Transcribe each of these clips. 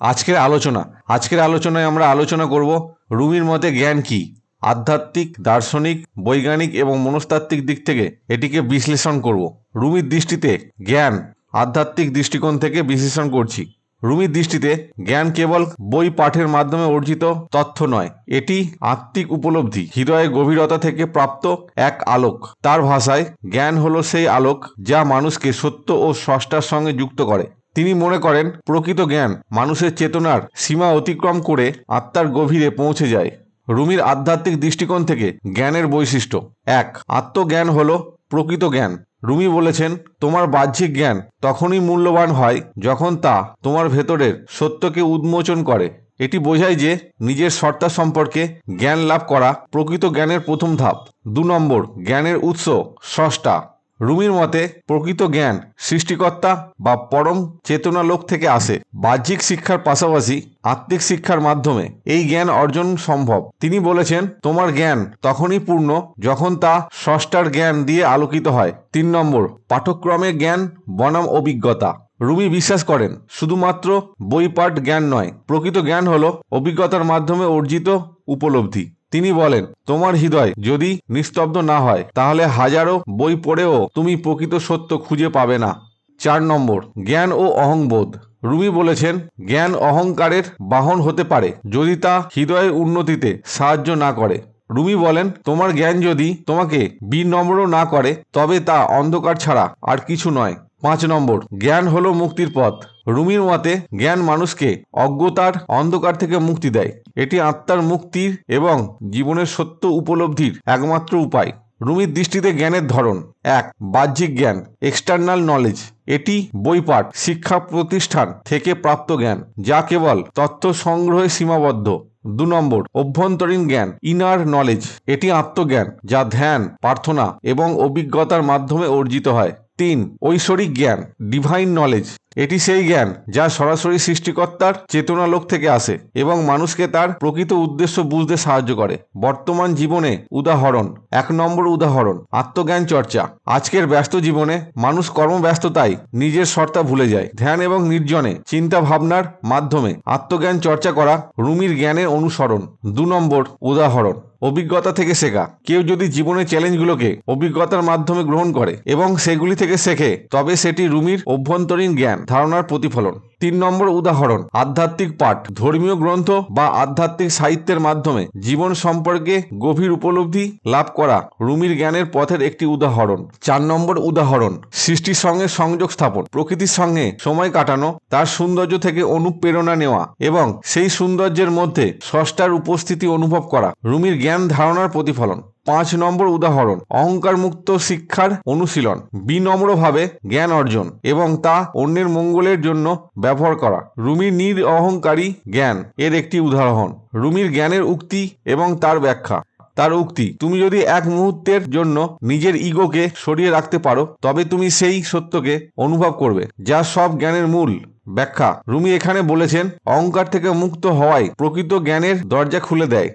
আজকের আলোচনা। আজকের আলোচনায় আমরা আলোচনা করব রুমির মতে জ্ঞান কি? আধ্যাত্মিক, দার্শনিক, বৈজ্ঞানিক এবং মনস্তাত্ত্বিক দিক থেকে এটিকে বিশ্লেষণ করব। রুমির দৃষ্টিতে জ্ঞান আধ্যাত্মিক দৃষ্টিকোণ থেকে বিশ্লেষণ করছি। রুমির দৃষ্টিতে জ্ঞান কেবল বই পাঠের মাধ্যমে অর্জিত তথ্য নয়, এটি আত্মিক উপলব্ধি হৃদয়ের গভীরতা থেকে প্রাপ্ত এক আলোক। তার ভাষায় জ্ঞান হলো সেই আলোক যা মানুষকে সত্য ও স্রষ্টার সঙ্গে যুক্ত করে। তিনি মনে করেন, প্রকৃত জ্ঞান মানুষের চেতনার সীমা অতিক্রম করে আত্মার গভীরে পৌঁছে যায়। রুমির আধ্যাত্মিক দৃষ্টিকোণ থেকে জ্ঞানের বৈশিষ্ট্য। এক, আত্মজ্ঞান হল প্রকৃত জ্ঞান। রুমি বলেছেন, তোমার বাহ্যিক জ্ঞান তখনই মূল্যবান হয় যখন তা তোমার ভেতরের সত্যকে উন্মোচন করে। এটি বোঝায় যে নিজের সত্তা সম্পর্কে জ্ঞান লাভ করা প্রকৃত জ্ঞানের প্রথম ধাপ। দু নম্বর, জ্ঞানের উৎস, স্রষ্টা। রুমির মতে, প্রকৃত জ্ঞান সৃষ্টিকর্তা বা পরম চেতনা লোক থেকে আসে। বাহ্যিক শিক্ষার পাশাপাশি আত্মিক শিক্ষার মাধ্যমে এই জ্ঞান অর্জন সম্ভব। তিনি বলেছেন, তোমার জ্ঞান তখনই পূর্ণ যখন তা স্রষ্টার জ্ঞান দিয়ে আলোকিত হয়। তিন নম্বর, পাঠক্রমে জ্ঞান বনাম অভিজ্ঞতা। রুমি বিশ্বাস করেন, শুধুমাত্র বইপাঠ জ্ঞান নয়, প্রকৃত জ্ঞান হল অভিজ্ঞতার মাধ্যমে অর্জিত উপলব্ধি। তিনি বলেন, তোমার হৃদয় যদি নিস্তব্ধ না হয়, তাহলে হাজারো বই পড়েও তুমি প্রকৃত সত্য খুঁজে পাবে না। চার নম্বর, জ্ঞান ও অহংবোধ। রুমি বলেছেন, জ্ঞান অহংকারের বাহন হতে পারে যদি তা হৃদয়ের উন্নতিতে সাহায্য না করে। রুমি বলেন, তোমার জ্ঞান যদি তোমাকে বিনম্র না করে, তবে তা অন্ধকার ছাড়া আর কিছু নয়। পাঁচ নম্বর, জ্ঞান হলো মুক্তির পথ। রুমির মতে, জ্ঞান মানুষকে অজ্ঞতার অন্ধকার থেকে মুক্তি দেয়। এটি আত্মার মুক্তির এবং জীবনের সত্য উপলব্ধির একমাত্র উপায়। রুমির দৃষ্টিতে জ্ঞানের ধরন। এক, বাহ্যিক জ্ঞান এক্সটার্নাল নলেজ এটি বইপাঠ, শিক্ষা প্রতিষ্ঠান থেকে প্রাপ্ত জ্ঞান, যা কেবল তথ্য সংগ্রহে সীমাবদ্ধ। দু নম্বর, অভ্যন্তরীণ জ্ঞান ইনার নলেজ এটি আত্মজ্ঞান, যা ধ্যান, প্রার্থনা এবং অভিজ্ঞতার মাধ্যমে অর্জিত হয়। তিন, ঐশ্বরিক জ্ঞান ডিভাইন নলেজ এটি সেই জ্ঞান যা সরাসরি সৃষ্টিকর্তার চেতনালোক থেকে আসে এবং মানুষকে তার প্রকৃত উদ্দেশ্য বুঝতে সাহায্য করে। বর্তমান জীবনে উদাহরণ, এক নম্বর উদাহরণ, আত্মজ্ঞান চর্চা। আজকের ব্যস্ত জীবনে মানুষ কর্মব্যস্ততায় নিজের সত্তা ভুলে যায়। ধ্যান এবং নির্জনে চিন্তা ভাবনার মাধ্যমে আত্মজ্ঞান চর্চা করা রুমির জ্ঞানের অনুসরণ। দু নম্বর উদাহরণ অভিজ্ঞতা থেকে শেখা। কেউ যদি জীবনের চ্যালেঞ্জগুলোকে অভিজ্ঞতার মাধ্যমে গ্রহণ করে এবং সেগুলি থেকে শেখে, তবে সেটি রুমির অভ্যন্তরীণ জ্ঞান, ধারণার প্রতিফলন। তিন নম্বর উদাহরণ, আধ্যাত্মিক পাঠ, ধর্মীয় গ্রন্থ বা আধ্যাত্মিক সাহিত্যের মাধ্যমে জীবন সম্পর্কে গভীর উপলব্ধি লাভ করা রুমির জ্ঞানের পথের একটি উদাহরণ। চার নম্বর উদাহরণ, সৃষ্টির সঙ্গে সংযোগ স্থাপন, প্রকৃতির সঙ্গে সময় কাটানো, তার সৌন্দর্য থেকে অনুপ্রেরণা নেওয়া এবং সেই সৌন্দর্যের মধ্যে স্রষ্টার উপস্থিতি অনুভব করা। রুমির জ্ঞান ধারণার প্রতিফলন। পাঁচ নম্বর উদাহরণ অহংকার মুক্ত শিক্ষার অনুশীলন। বিনম্রভাবে জ্ঞান অর্জন এবং তা অন্যের মঙ্গলের জন্য ব্যবহার করা। রুমির নির অহংকারী জ্ঞান, এর একটি উদাহরণ। রুমির জ্ঞানের উক্তি এবং তার ব্যাখ্যা। তার উক্তি, তুমি যদি এক মুহূর্তের জন্য নিজের ইগোকে সরিয়ে রাখতে পারো, তবে তুমি সেই সত্যকে অনুভব করবে, যা সব জ্ঞানের মূল। ব্যাখ্যা, রুমি এখানে বলেছেন, অহংকার থেকে মুক্ত হওয়ায় প্রকৃত জ্ঞানের দরজা খুলে দেয়।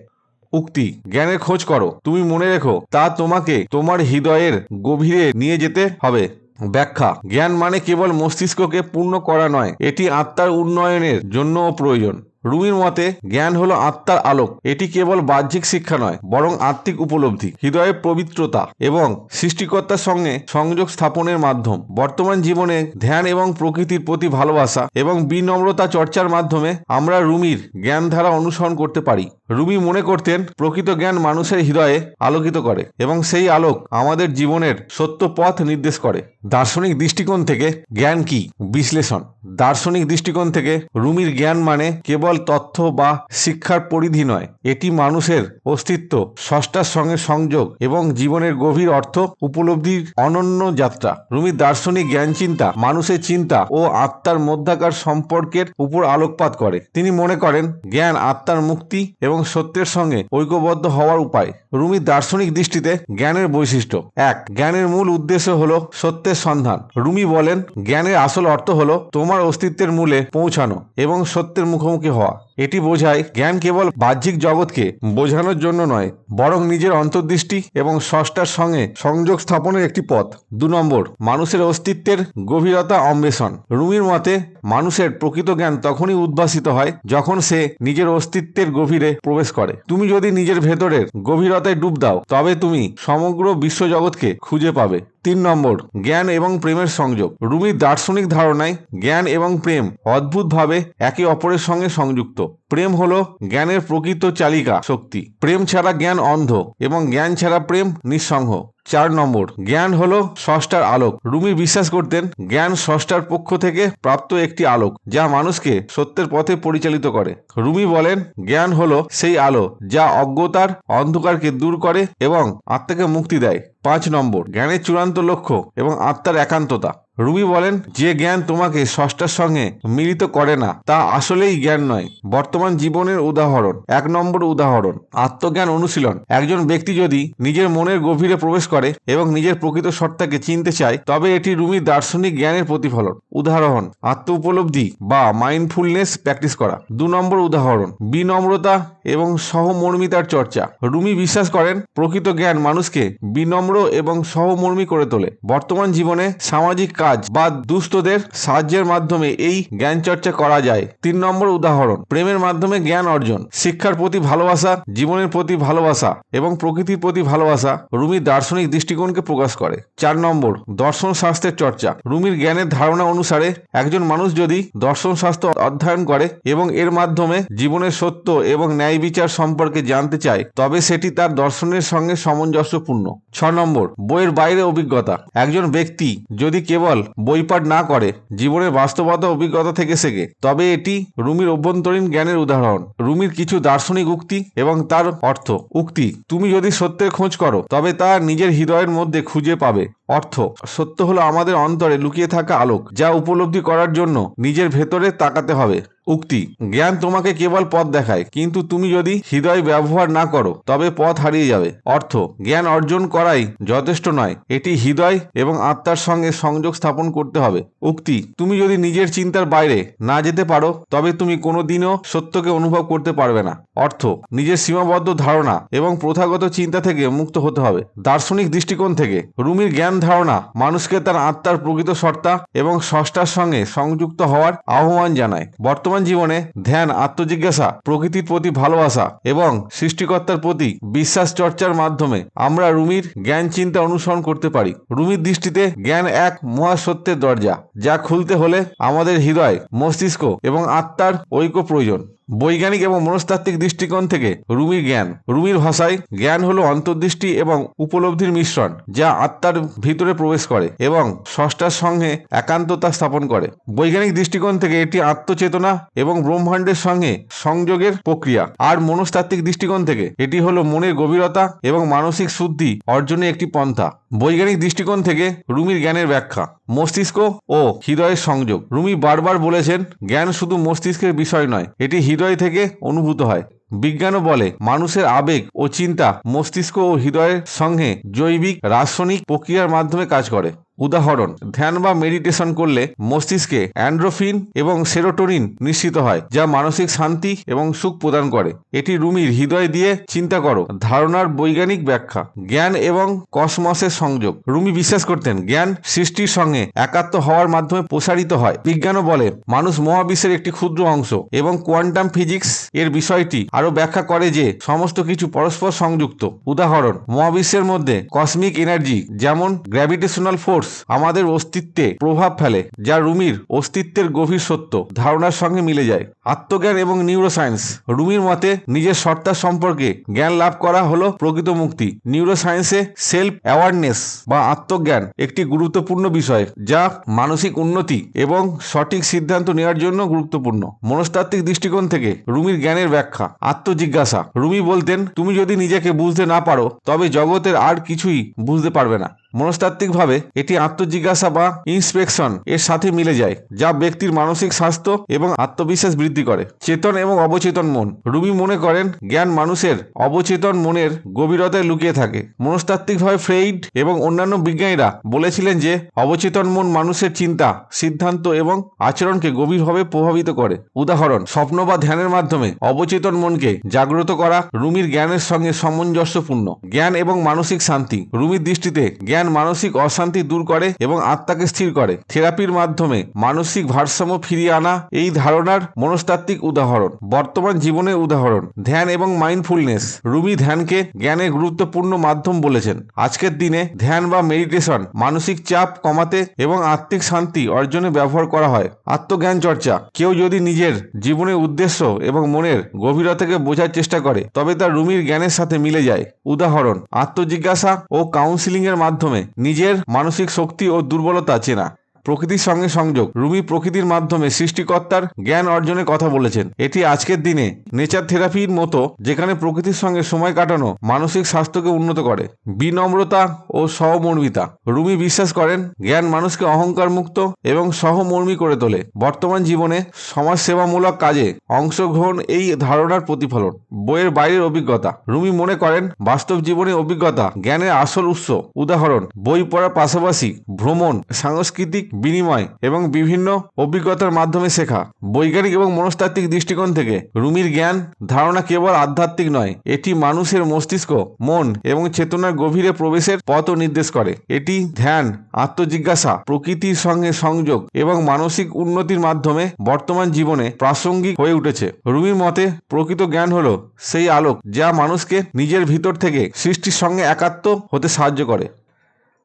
উক্তি, জ্ঞানের খোঁজ করো। তুমি মনে রেখো, তা তোমাকে তোমার হৃদয়ের গভীরে নিয়ে যেতে হবে। ব্যাখ্যা, জ্ঞান মানে কেবল মস্তিষ্ককে পূর্ণ করা নয়, এটি আত্মার উন্নয়নের জন্যও প্রয়োজন। রুমির মতে, জ্ঞান হলো আত্মার আলোক। এটি কেবল বাহ্যিক শিক্ষা নয়, বরং আত্মিক উপলব্ধি, হৃদয়ের পবিত্রতা এবং সৃষ্টিকর্তার সঙ্গে সংযোগ স্থাপনের মাধ্যম। বর্তমান জীবনে ধ্যান এবং প্রকৃতির প্রতি ভালোবাসা এবং বিনম্রতা চর্চার মাধ্যমে আমরা রুমির জ্ঞানধারা অনুসরণ করতে পারি। রুমি মনে করতেন, প্রকৃত জ্ঞান মানুষের হৃদয়ে আলোকিত করে এবং সেই আলোক আমাদের জীবনের সত্য পথ নির্দেশ করে। দার্শনিক দৃষ্টিকোণ থেকে জ্ঞান কি? বিশ্লেষণ। দার্শনিক দৃষ্টিকোণ থেকে রুমির জ্ঞান মানে কেবল তথ্য বা শিক্ষার পরিধি নয়, এটি মানুষের অস্তিত্ব ষষ্ঠার সঙ্গে সংযোগ এবং জীবনের গভীর অর্থ উপলব্ধির অনন্য যাত্রা। রুমির দার্শনিক জ্ঞান চিন্তা মানুষের চিন্তা ও আত্মার মধ্যাকার সম্পর্কের উপর আলোকপাত করে। তিনি মনে করেন, জ্ঞান আত্মার মুক্তি এবং সত্যের সঙ্গে ঐক্যবদ্ধ হওয়ার উপায়। রুমির দার্শনিক দৃষ্টিতে জ্ঞানের বৈশিষ্ট্য। এক, জ্ঞানের মূল উদ্দেশ্য হল সত্যের সন্ধান। রুমি বলেন, জ্ঞানের আসল অর্থ হলো তোমার অস্তিত্বের মূলে পৌঁছানো এবং সত্যের মুখোমুখি হওয়া। forró. এটি বোঝায় জ্ঞান কেবল বাহ্যিক জগৎকে বোঝানোর জন্য নয়, বরং নিজের অন্তর্দৃষ্টি এবং স্রষ্টার সঙ্গে সংযোগ স্থাপনের একটি পথ। দু নম্বর, মানুষের অস্তিত্বের গভীরতা অন্বেষণ। রুমির মতে, মানুষের প্রকৃত জ্ঞান তখনই উদ্ভাসিত হয় যখন সে নিজের অস্তিত্বের গভীরে প্রবেশ করে। তুমি যদি নিজের ভেতরের গভীরতায় ডুব দাও, তবে তুমি সমগ্র বিশ্বজগৎকে খুঁজে পাবে। তিন নম্বর, জ্ঞান এবং প্রেমের সংযোগ। রুমির দার্শনিক ধারণায় জ্ঞান এবং প্রেম অদ্ভুতভাবে একে অপরের সঙ্গে সংযুক্ত। প্রেম হলো জ্ঞানের প্রকৃত চালিকা শক্তি। প্রেম ছাড়া জ্ঞান অন্ধ এবং জ্ঞান ছাড়া প্রেম নিঃসঙ্গ। চার নম্বর, জ্ঞান হলো ষষ্ঠার আলোক। রুমি বিশ্বাস করতেন, জ্ঞান ষষ্ঠার পক্ষ থেকে প্রাপ্ত একটি আলোক, যা মানুষকে সত্যের পথে পরিচালিত করে। রুমি বলেন, জ্ঞান হলো সেই আলো, যা অজ্ঞতার অন্ধকারকে দূর করে এবং আত্মাকে মুক্তি দেয়। পাঁচ নম্বর, জ্ঞানের চূড়ান্ত লক্ষ্য এবং আত্মার একান্ততা। রুমি বলেন, যে জ্ঞান তোমাকে ষষ্ঠার সঙ্গে মিলিত করে না, তা আসলেই জ্ঞান নয়, বর্তমান জীবনের উদাহরণ। এক নম্বর উদাহরণ, আত্মজ্ঞান অনুশীলন। একজন ব্যক্তি যদি নিজের মনের গভীরে প্রবেশ করে এবং নিজের প্রকৃত সত্তাকে চিনতে চায়, তবে এটি রুমির দার্শনিক জ্ঞানের প্রতিফলন। উদাহরণ আত্ম উপলব্ধি বা মাইন্ডফুলনেস প্র্যাকটিস করা। দু নম্বর উদাহরণ, বিনম্রতা এবং সহমর্মিতার চর্চা। রুমি বিশ্বাস করেন, প্রকৃত জ্ঞান মানুষকে বিনম্র এবং সহমর্মী করে তোলে। বর্তমান জীবনে সামাজিক কাজ বা দুস্থদের সাহায্যের মাধ্যমে এই জ্ঞান চর্চা করা যায়। তিন নম্বর উদাহরণ, প্রেমের মাধ্যমে জ্ঞান অর্জন। শিক্ষার প্রতি ভালোবাসা, জীবনের প্রতি ভালোবাসা এবং প্রকৃতির প্রতি ভালোবাসা রুমির দার্শনিক দৃষ্টিকোণকে প্রকাশ করে। চার নম্বর, দর্শন শাস্ত্রের চর্চা। রুমির জ্ঞানের ধারণা অনুসারে একজন মানুষ যদি দর্শন শাস্ত্র অধ্যয়ন করে এবং এর মাধ্যমে জীবনের সত্য এবং ন্যায় বিচার সম্পর্কে জানতে চায়, তবে সেটি তার দর্শনের সঙ্গে সামঞ্জস্যপূর্ণ। ছ নম্বর, বইয়ের বাইরে অভিজ্ঞতা। একজন ব্যক্তি যদি কেবল বইপাঠ না করে, জীবনের বাস্তবতা অভিজ্ঞতা থেকে শেখে, তবে এটি রুমির অভ্যন্তরীণ জ্ঞানের উদাহরণ। রুমির কিছু দার্শনিক উক্তি এবং তার অর্থ। উক্তি, তুমি যদি সত্যের খোঁজ করো, তবে তা নিজের হৃদয়ের মধ্যে খুঁজে পাবে। অর্থ, সত্য হলো আমাদের অন্তরে লুকিয়ে থাকা আলোক, যা উপলব্ধি করার জন্য নিজের ভেতরে তাকাতে হবে। উক্তি, জ্ঞান তোমাকে কেবল পথ দেখায়, কিন্তু তুমি যদি হৃদয় ব্যবহার না করো, তবে পথ হারিয়ে যাবে। অর্থ, জ্ঞান অর্জন করাই যথেষ্ট নয়, এটি হৃদয় এবং আত্মার সঙ্গে সংযোগ স্থাপন করতে হবে। উক্তি, তুমি যদি নিজের চিন্তার বাইরে না যেতে পারো, তবে তুমি কোনোদিনও সত্যকে অনুভব করতে পারবে না। অর্থ, নিজের সীমাবদ্ধ ধারণা এবং প্রথাগত চিন্তা থেকে মুক্ত হতে হবে। দার্শনিক দৃষ্টিকোণ থেকে, রুমির জ্ঞান ধারণা মানুষকে তার আত্মার প্রকৃত সত্তা এবং ষষ্ঠার সঙ্গে সংযুক্ত হওয়ার আহ্বান জানায়। বর্তমান জীবনে ধ্যান, আত্মজিজ্ঞাসা, প্রকৃতির প্রতি ভালোবাসা এবং সৃষ্টিকর্তার প্রতি বিশ্বাস চর্চার মাধ্যমে আমরা রুমির জ্ঞান চিন্তা অনুসরণ করতে পারি। রুমির দৃষ্টিতে জ্ঞান এক মহাসত্যের দরজা, যা খুলতে হলে আমাদের হৃদয়, মস্তিষ্ক এবং আত্মার ঐক্য প্রয়োজন। বৈজ্ঞানিক এবং মনস্তাত্ত্বিক দৃষ্টিকোণ থেকে রুমির জ্ঞান। রুমির ভাষায় জ্ঞান হলো অন্তর্দৃষ্টি এবং উপলব্ধির মিশ্রণ, যা আত্মার ভিতরে প্রবেশ করে এবং ষষ্ঠার সঙ্গে একান্ততা স্থাপন করে। বৈজ্ঞানিক দৃষ্টিকোণ থেকে এটি আত্মচেতনা এবং ব্রহ্মাণ্ডের সঙ্গে সংযোগের প্রক্রিয়া। আর মনস্তাত্ত্বিক দৃষ্টিকোণ থেকে এটি হলো মনের গভীরতা এবং মানসিক শুদ্ধি অর্জনে একটি পন্থা। বৈজ্ঞানিক দৃষ্টিকোণ থেকে রুমির জ্ঞানের ব্যাখ্যা, মস্তিষ্ক ও হৃদয়ের সংযোগ। রুমি বারবার বলেছেন, জ্ঞান শুধু মস্তিষ্কের বিষয় নয়, এটি হৃদয় থেকে অনুভূত হয়। বিজ্ঞানও বলে, মানুষের আবেগ ও চিন্তা মস্তিষ্ক ও হৃদয়ের সঙ্গে জৈবিক, রাসায়নিক প্রক্রিয়ার মাধ্যমে কাজ করে। উদাহরণ, ধ্যান বা মেডিটেশন করলে মস্তিষ্কে অ্যান্ড্রোফিন এবং সেরোটোনিন নিশ্চিত হয়, যা মানসিক শান্তি এবং সুখ প্রদান করে। এটি রুমির হৃদয় দিয়ে চিন্তা করো। ধারণার বৈজ্ঞানিক ব্যাখ্যা, জ্ঞান এবং কসমসের সংযোগ। রুমি বিশ্বাস করতেন, জ্ঞান সৃষ্টির সঙ্গে একাত্ম হওয়ার মাধ্যমে প্রসারিত হয়। বিজ্ঞানও বলে, মানুষ মহাবিশ্বের একটি ক্ষুদ্র অংশ এবং কোয়ান্টাম ফিজিক্স এর বিষয়টি আরও ব্যাখ্যা করে যে সমস্ত কিছু পরস্পর সংযুক্ত। উদাহরণ, মহাবিশ্বের মধ্যে কসমিক এনার্জি যেমন গ্র্যাভিটেশনাল ফোর্স আমাদের অস্তিত্বে প্রভাব ফেলে, যা রুমির অস্তিত্বের গভীর সত্য, ধারণার সঙ্গে মিলে যায়। আত্মজ্ঞান এবং নিউরোসায়েন্স রুমির মতে নিজের সত্তা সম্পর্কে জ্ঞান লাভ করা হলো প্রকৃত মুক্তি। নিউরোসায়েন্সে সেলফ অ্যাওয়ারনেস বা আত্মজ্ঞান একটি গুরুত্বপূর্ণ বিষয়, যা মানসিক উন্নতি এবং সঠিক সিদ্ধান্ত নেওয়ার জন্য গুরুত্বপূর্ণ। মনস্তাত্ত্বিক দৃষ্টিকোণ থেকে রুমির জ্ঞানের ব্যাখ্যা, আত্মজিজ্ঞাসা। রুমি বলতেন, তুমি যদি নিজেকে বুঝতে না পারো, তবে জগতের আর কিছুই বুঝতে পারবে না। মনস্তাত্ত্বিকভাবে এটি আত্মজিজ্ঞাসা বা ইন্সপেকশন এর সাথে মিলে যায়, যা ব্যক্তির মানসিক স্বাস্থ্য এবং আত্মবিশ্বাস বৃদ্ধি করে। চেতন এবং অবচেতন মন। রুমি মনে করেন, জ্ঞান মানুষের অবচেতন মনের গভীরতায় লুকিয়ে থাকে। মনস্তাত্ত্বিকভাবে ফ্রেইড এবং অন্যান্য বিজ্ঞানীরা বলেছিলেন যে, অবচেতন মন মানুষের চিন্তা, সিদ্ধান্ত এবং আচরণকে গভীরভাবে প্রভাবিত করে। উদাহরণ, স্বপ্ন বা ধ্যানের মাধ্যমে অবচেতন মনকে জাগ্রত করা রুমির জ্ঞানের সঙ্গে সামঞ্জস্যপূর্ণ। জ্ঞান এবং মানসিক শান্তি। রুমির দৃষ্টিতে জ্ঞান মানসিক অশান্তি দূর করে এবং আত্মাকে স্থির করে। থেরাপির মাধ্যমে মানসিক ভারসাম্য ফিরিয়ে আনা এই ধারণার মনস্তাত্ত্বিক উদাহরণ, বর্তমান জীবনের উদাহরণ, ধ্যান এবং মাইন্ডফুলনেস। রুমি ধ্যানকে জ্ঞানের গুরুত্বপূর্ণ মাধ্যম বলেছেন। আজকের দিনে ধ্যান বা মেডিটেশন মানসিক চাপ কমাতে এবং আত্মিক শান্তি অর্জনে ব্যবহার করা হয়। আত্মজ্ঞান চর্চা, কেউ যদি নিজের জীবনের উদ্দেশ্য এবং মনের গভীরতাকে বোঝার চেষ্টা করে, তবে তা রুমির জ্ঞানের সাথে মিলে যায়। উদাহরণ, আত্মজিজ্ঞাসা ও কাউন্সিলিং এর মাধ্যমে নিজের মানসিক শক্তি ও দুর্বলতা চেনা প্রকৃতির সঙ্গে সংযোগ। রুমি প্রকৃতির মাধ্যমে সৃষ্টিকর্তার জ্ঞান অর্জনের কথা বলেছেন। এটি আজকের দিনে নেচার থেরাপির মতো, যেখানে প্রকৃতির সঙ্গে সময় কাটানো মানসিক স্বাস্থ্যকে উন্নত করে। বিনম্রতা ও সহমর্মিতা। রুমি বিশ্বাস করেন, জ্ঞান মানুষকে অহংকার মুক্ত এবং সহমর্মী করে তোলে। বর্তমান জীবনে সমাজসেবামূলক কাজে অংশগ্রহণ এই ধারণার প্রতিফলন। বইয়ের বাইরের অভিজ্ঞতা। রুমি মনে করেন, বাস্তব জীবনের অভিজ্ঞতা জ্ঞানের আসল উৎস। উদাহরণ, বই পড়ার পাশাপাশি ভ্রমণ, সাংস্কৃতিক বিনিময় এবং বিভিন্ন অভিজ্ঞতার মাধ্যমে শেখা। বৈজ্ঞানিক এবং মনস্তাত্ত্বিক দৃষ্টিকোণ থেকে রুমির জ্ঞান ধারণা কেবল আধ্যাত্মিক নয়, এটি মানুষের মস্তিষ্ক, মন এবং চেতনার গভীরে প্রবেশের পথও নির্দেশ করে। এটি ধ্যান, আত্মজিজ্ঞাসা, প্রকৃতির সঙ্গে সংযোগ এবং মানসিক উন্নতির মাধ্যমে বর্তমান জীবনে প্রাসঙ্গিক হয়ে উঠেছে। রুমির মতে, প্রকৃত জ্ঞান হলো সেই আলোক যা মানুষকে নিজের ভিতর থেকে সৃষ্টির সঙ্গে একাত্ম হতে সাহায্য করে।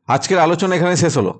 আজকের আলোচনা এখানে শেষ হলো।